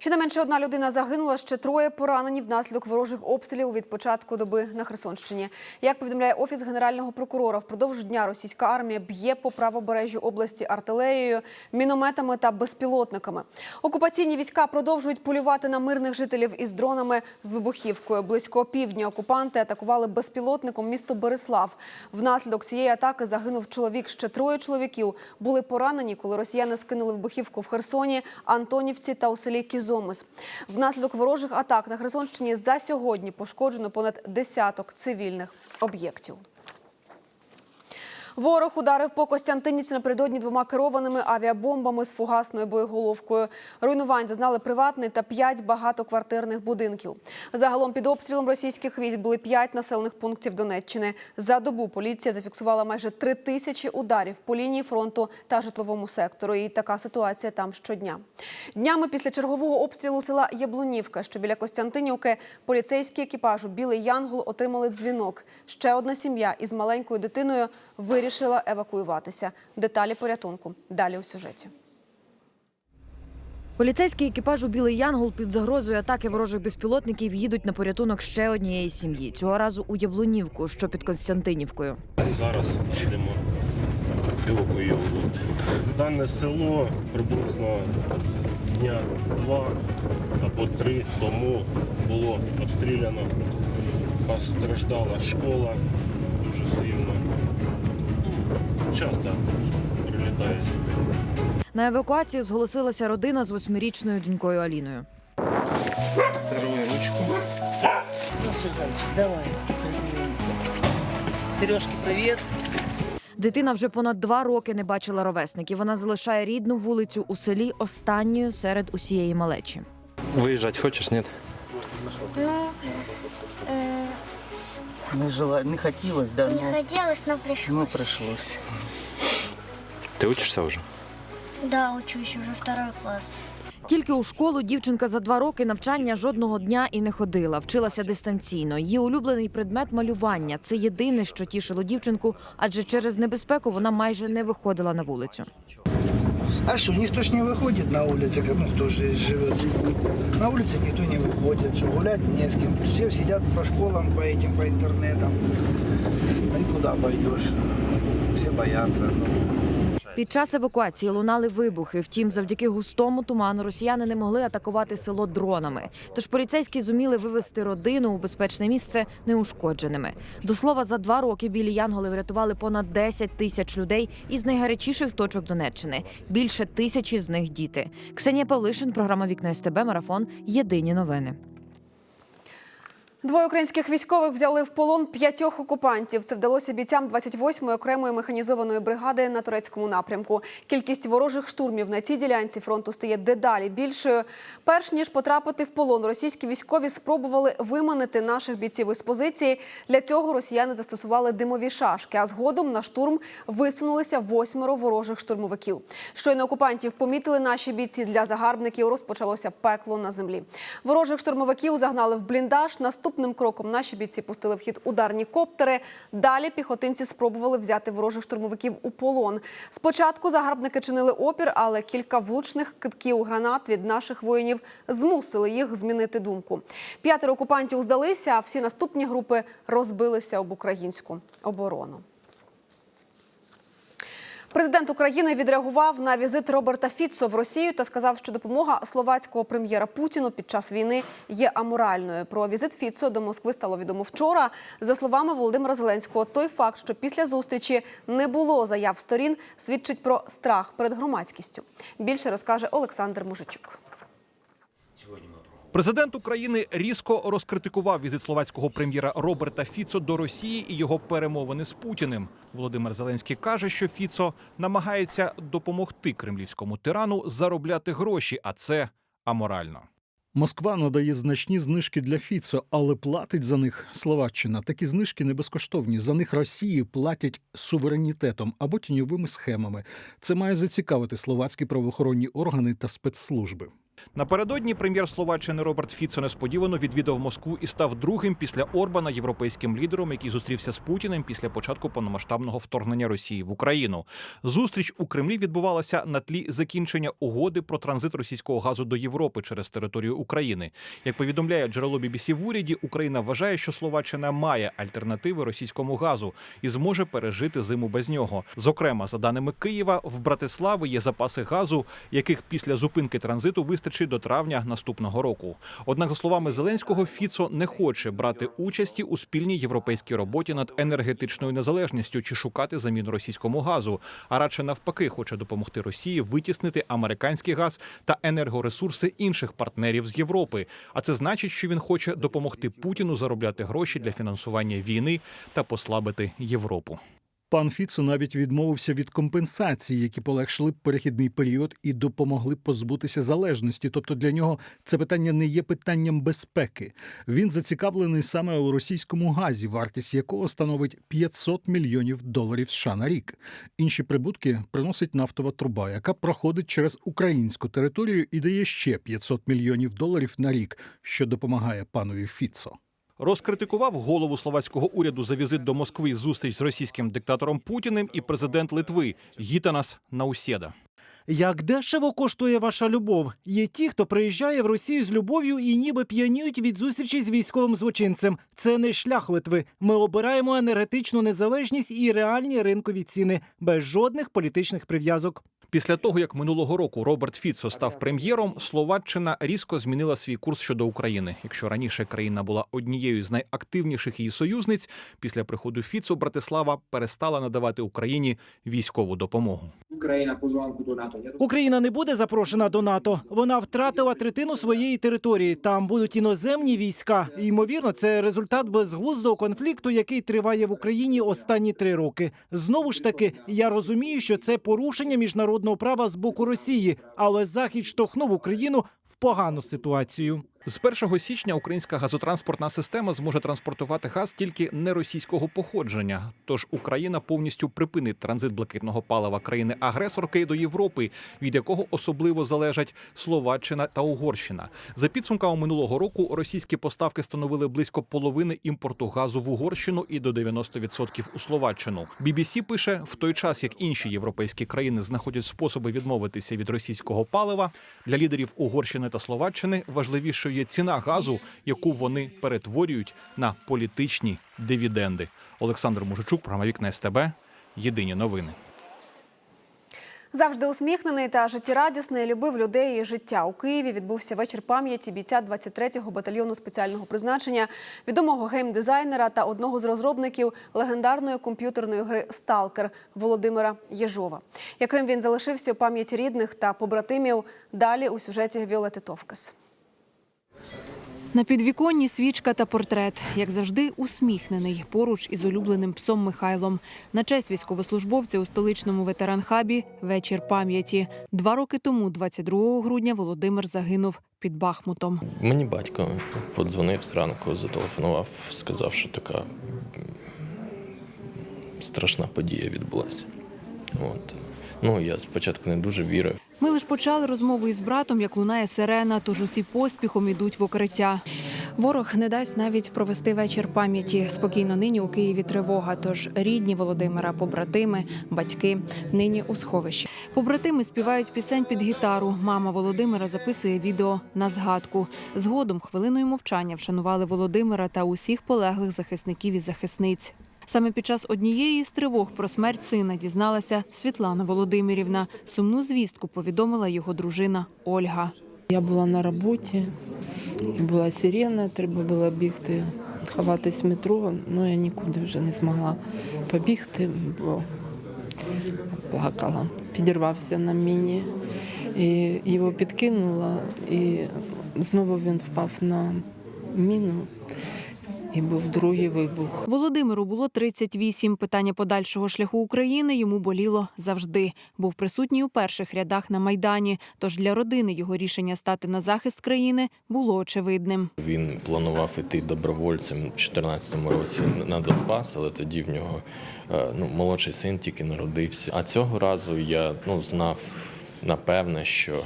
Щонайменше одна людина загинула, ще троє поранені внаслідок ворожих обстрілів від початку доби на Херсонщині. Як повідомляє офіс генерального прокурора, впродовж дня російська армія б'є по правобережжю області артилерією, мінометами та безпілотниками. Окупаційні війська продовжують полювати на мирних жителів із дронами з вибухівкою. Близько півдня окупанти атакували безпілотником місто Береслав. Внаслідок цієї атаки загинув чоловік. Ще троє чоловіків були поранені, коли росіяни скинули вибухівку в Херсоні, Антонівці та у селі Кізомис. Внаслідок ворожих атак на Херсонщині за сьогодні пошкоджено понад десяток цивільних об'єктів. Ворог ударив по Костянтинівці напередодні двома керованими авіабомбами з фугасною боєголовкою. Руйнувань зазнали приватний та п'ять багатоквартирних будинків. Загалом під обстрілом російських військ були п'ять населених пунктів Донеччини. За добу поліція зафіксувала майже три тисячі ударів по лінії фронту та житловому сектору. І така ситуація там щодня. Днями після чергового обстрілу села Яблунівка, що біля Костянтинівки, поліцейські екіпажу Білий Янгол отримали дзвінок. Ще одна сім'я із маленькою дитиною вирішила евакуюватися. Деталі порятунку далі у сюжеті. Поліцейський екіпаж у Білий Янгол під загрозою атаки ворожих безпілотників їдуть на порятунок ще однієї сім'ї. Цього разу у Яблунівку, що під Константинівкою. Зараз їдемо евакуювати. Дане село приблизно дня два або три тому було обстріляно. Постраждала школа дуже сильно. Часто прилітає сюди. На евакуацію зголосилася родина з восьмирічною донькою Аліною. Даруй ручку. Ну, давай. Сережки, привет. Дитина вже понад два роки не бачила ровесників. Вона залишає рідну вулицю у селі останньою серед усієї малечі. Выезжать хочешь, нет? Не жила, не хотелось, да, Не но, хотелось, но пришлось. но пришлось. Ты учишься уже? Да, учусь уже второй класс. Тільки у школу дівчинка за два роки навчання жодного дня і не ходила. Вчилася дистанційно. Її улюблений предмет малювання. Це єдине, що тішило дівчинку, адже через небезпеку вона майже не виходила на вулицю. А что, никто ж не выходит на улице, как, ну кто же живет с детьми. На улице никто не выходит, что гулять не с кем. Все сидят по школам, по этим, по интернетам. Ну и куда пойдешь? Все боятся. ну. Під час евакуації лунали вибухи. Втім, завдяки густому туману росіяни не могли атакувати село дронами. Тож поліцейські зуміли вивести родину у безпечне місце неушкодженими. До слова, за два роки білі янголи врятували понад 10 тисяч людей із найгарячіших точок Донеччини. Більше тисячі з них діти. Ксенія Павлишин, програма Вікна СТБ, марафон. Єдині новини. Двоє українських військових взяли в полон п'ятьох окупантів. Це вдалося бійцям 28-ї окремої механізованої бригади на турецькому напрямку. Кількість ворожих штурмів на цій ділянці фронту стає дедалі більшою. Перш ніж потрапити в полон, російські військові спробували виманити наших бійців із позиції. Для цього росіяни застосували димові шашки. А згодом на штурм висунулися восьмеро ворожих штурмовиків. Щойно окупантів помітили наші бійці для загарбників. Розпочалося пекло на землі. Ворожих штурмовиків загнали в бліндаж. Наступним кроком наші бійці пустили в хід ударні коптери. Далі піхотинці спробували взяти ворожих штурмовиків у полон. Спочатку загарбники чинили опір, але кілька влучних китків гранат від наших воїнів змусили їх змінити думку. П'ятеро окупантів здалися, а всі наступні групи розбилися об українську оборону. Президент України відреагував на візит Роберта Фіцо в Росію та сказав, що допомога словацького прем'єра Путіну під час війни є аморальною. Про візит Фіцо до Москви стало відомо вчора. За словами Володимира Зеленського, той факт, що після зустрічі не було заяв сторін, свідчить про страх перед громадськістю. Більше розкаже Олександр Мужичук. Президент України різко розкритикував візит словацького прем'єра Роберта Фіцо до Росії і його перемовини з Путіним. Володимир Зеленський каже, що Фіцо намагається допомогти кремлівському тирану заробляти гроші, а це аморально. Москва надає значні знижки для Фіцо, але платить за них Словаччина. Такі знижки не безкоштовні. За них Росії платять суверенітетом або тіньовими схемами. Це має зацікавити словацькі правоохоронні органи та спецслужби. Напередодні прем'єр Словаччини Роберт Фіцо несподівано відвідав Москву і став другим після Орбана європейським лідером, який зустрівся з Путіним після початку повномасштабного вторгнення Росії в Україну. Зустріч у Кремлі відбувалася на тлі закінчення угоди про транзит російського газу до Європи через територію України. Як повідомляє джерело BBC в уряді, Україна вважає, що Словаччина має альтернативи російському газу і зможе пережити зиму без нього. Зокрема, за даними Києва, в Братислави є запаси газу, яких після зупинки транзиту вистачить до травня наступного року. Однак, за словами Зеленського, Фіцо не хоче брати участі у спільній європейській роботі над енергетичною незалежністю чи шукати заміну російському газу, а радше навпаки, хоче допомогти Росії витіснити американський газ та енергоресурси інших партнерів з Європи. А це значить, що він хоче допомогти Путіну заробляти гроші для фінансування війни та послабити Європу. Пан Фіцо навіть відмовився від компенсацій, які полегшили б перехідний період і допомогли позбутися залежності. Тобто для нього це питання не є питанням безпеки. Він зацікавлений саме у російському газі, вартість якого становить 500 мільйонів доларів США на рік. Інші прибутки приносить нафтова труба, яка проходить через українську територію і дає ще 500 мільйонів доларів на рік, що допомагає панові Фіцо. Розкритикував голову словацького уряду за візит до Москви зустріч з російським диктатором Путіним і президент Литви Гітанас Наусєда. Як дешево коштує ваша любов? Є ті, хто приїжджає в Росію з любов'ю і ніби п'яніють від зустрічі з військовим злочинцем. Це не шлях Литви. Ми обираємо енергетичну незалежність і реальні ринкові ціни без жодних політичних прив'язок. Після того, як минулого року Роберт Фіцо став прем'єром, Словаччина різко змінила свій курс щодо України. Якщо раніше країна була однією з найактивніших її союзниць, після приходу Фіцо Братислава перестала надавати Україні військову допомогу. Україна не буде запрошена до НАТО. Вона втратила третину своєї території. Там будуть іноземні війська. Ймовірно, це результат безглуздого конфлікту, який триває в Україні останні три роки. Знову ж таки, я розумію, що це порушення міжнародного права з боку Росії, але Захід штовхнув Україну в погану ситуацію. З 1 січня українська газотранспортна система зможе транспортувати газ тільки не російського походження. Тож Україна повністю припинить транзит блакитного палива країни-агресорки до Європи, від якого особливо залежать Словаччина та Угорщина. За підсумками минулого року російські поставки становили близько половини імпорту газу в Угорщину і до 90% у Словаччину. BBC пише, в той час як інші європейські країни знаходять способи відмовитися від російського палива, для лідерів Угорщини та Словаччини важливішою є ціна газу, яку вони перетворюють на політичні дивіденди. Олександр Мужичук, програма «Вікна СТБ. Єдині новини. Завжди усміхнений та життєрадісний, любив людей і життя. У Києві відбувся вечір пам'яті бійця 23-го батальйону спеціального призначення, відомого геймдизайнера та одного з розробників легендарної комп'ютерної гри Сталкер Володимира Єжова. Яким він залишився у пам'яті рідних та побратимів, далі у сюжеті Віолети Товкас. На підвіконні свічка та портрет, як завжди, усміхнений поруч із улюбленим псом Михайлом. На честь військовослужбовця у столичному ветеранхабі вечір пам'яті. Два роки тому, 22 грудня, Володимир загинув під Бахмутом. Мені батько подзвонив зранку, зателефонував, сказав, що така страшна подія відбулася. От. Ну, я спочатку не дуже вірив. Ми лише почали розмову із братом, як лунає сирена, тож усі поспіхом ідуть в укриття. Ворог не дасть навіть провести вечір пам'яті. Спокійно нині у Києві тривога. Тож рідні Володимира, побратими, батьки нині у сховищі. Побратими співають пісень під гітару. Мама Володимира записує відео на згадку. Згодом хвилиною мовчання вшанували Володимира та усіх полеглих захисників і захисниць. Саме під час однієї з тривог про смерть сина дізналася Світлана Володимирівна. Сумну звістку повідомила його дружина Ольга. Я була на роботі, була сирена, треба було бігти, ховатись в метро, але я нікуди вже не змогла побігти, бо плакала. Підірвався на міні, і його підкинуло, і знову він впав на міну. І був другий вибух. Володимиру було 38. Питання подальшого шляху України йому боліло завжди. Був присутній у перших рядах на майдані. Тож для родини його рішення стати на захист країни було очевидним. Він планував іти добровольцем у 2014 році на Донбас, але тоді в нього е, ну, молодший син тільки народився. А цього разу я ну, знав напевне, що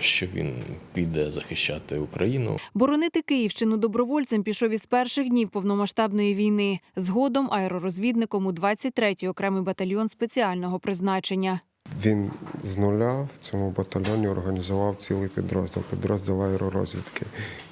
що він піде захищати Україну. Боронити Київщину добровольцем пішов із перших днів повномасштабної війни. Згодом аеророзвідником у 23-й окремий батальйон спеціального призначення. Він з нуля в цьому батальйоні організував цілий підрозділ, підрозділ аеророзвідки.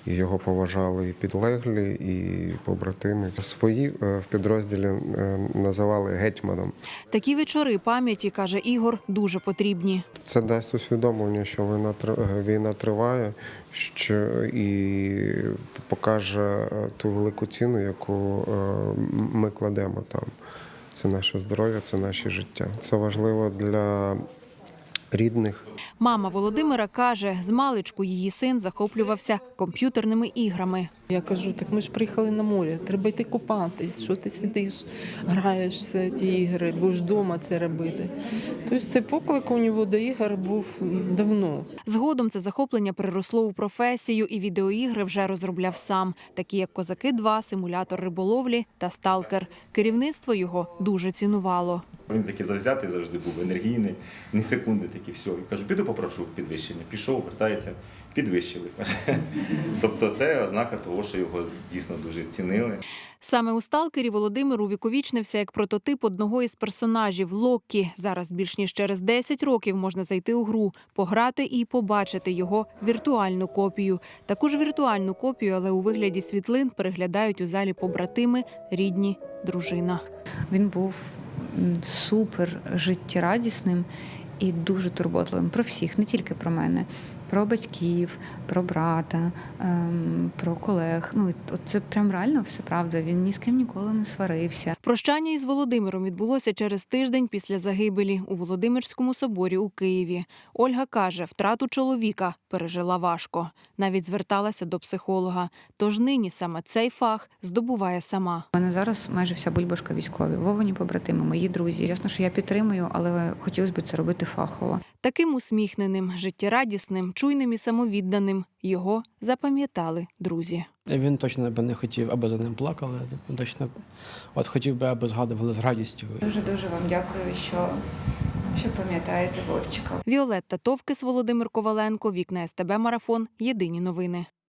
І його поважали і підлеглі, і побратими. Свої е, в підрозділі е, називали гетьманом. Такі вечори пам'яті, каже Ігор, дуже потрібні. Це дасть усвідомлення, що війна тр- війна триває, що і покаже е, ту велику ціну, яку е, ми кладемо там. Це наше здоров'я, це наше життя. Це важливо для рідних. Мама Володимира каже, з маличку її син захоплювався комп'ютерними іграми. Я кажу, так ми ж приїхали на море, треба йти купатись. Що ти сидиш, граєшся ці ігри, будеш вдома це робити. Тобто цей поклик у нього до ігор був давно. Згодом це захоплення переросло у професію, і відеоігри вже розробляв сам, такі як Козаки 2 симулятор риболовлі та Сталкер. Керівництво його дуже цінувало. Він такий завзятий завжди був, енергійний, ні секунди такий, все. Я кажу, піду попрошу підвищення. Пішов, вертається, підвищили. Тобто це ознака того, що його дійсно дуже цінили. Саме у Сталкері Володимир увіковічнився як прототип одного із персонажів Локкі. Зараз більш ніж через 10 років можна зайти у гру, пограти і побачити його віртуальну копію. Таку ж віртуальну копію, але у вигляді світлин переглядають у залі побратими, рідні, дружина. Він був супер життєрадісним і дуже турботливим про всіх, не тільки про мене, про батьків, про брата, ем, про колег. Ну, це прям реально все правда. Він ні з ким ніколи не сварився. Прощання із Володимиром відбулося через тиждень після загибелі у Володимирському соборі у Києві. Ольга каже, втрату чоловіка пережила важко. Навіть зверталася до психолога. Тож нині саме цей фах здобуває сама. У мене зараз майже вся бульбашка військові, вовані побратими, мої друзі. Ясно, що я підтримую, але хотілося б це робити фахово. Таким усміхненим, життєрадісним, чуйним і самовідданим його запам'ятали друзі. Він точно би не хотів, аби за ним плакали. Точно от хотів би, аби згадували з радістю. Дуже дуже вам дякую, що, що пам'ятаєте Вовчика. Віолетта Товкис, Володимир Коваленко, Вікна СТБ Марафон. Єдині новини.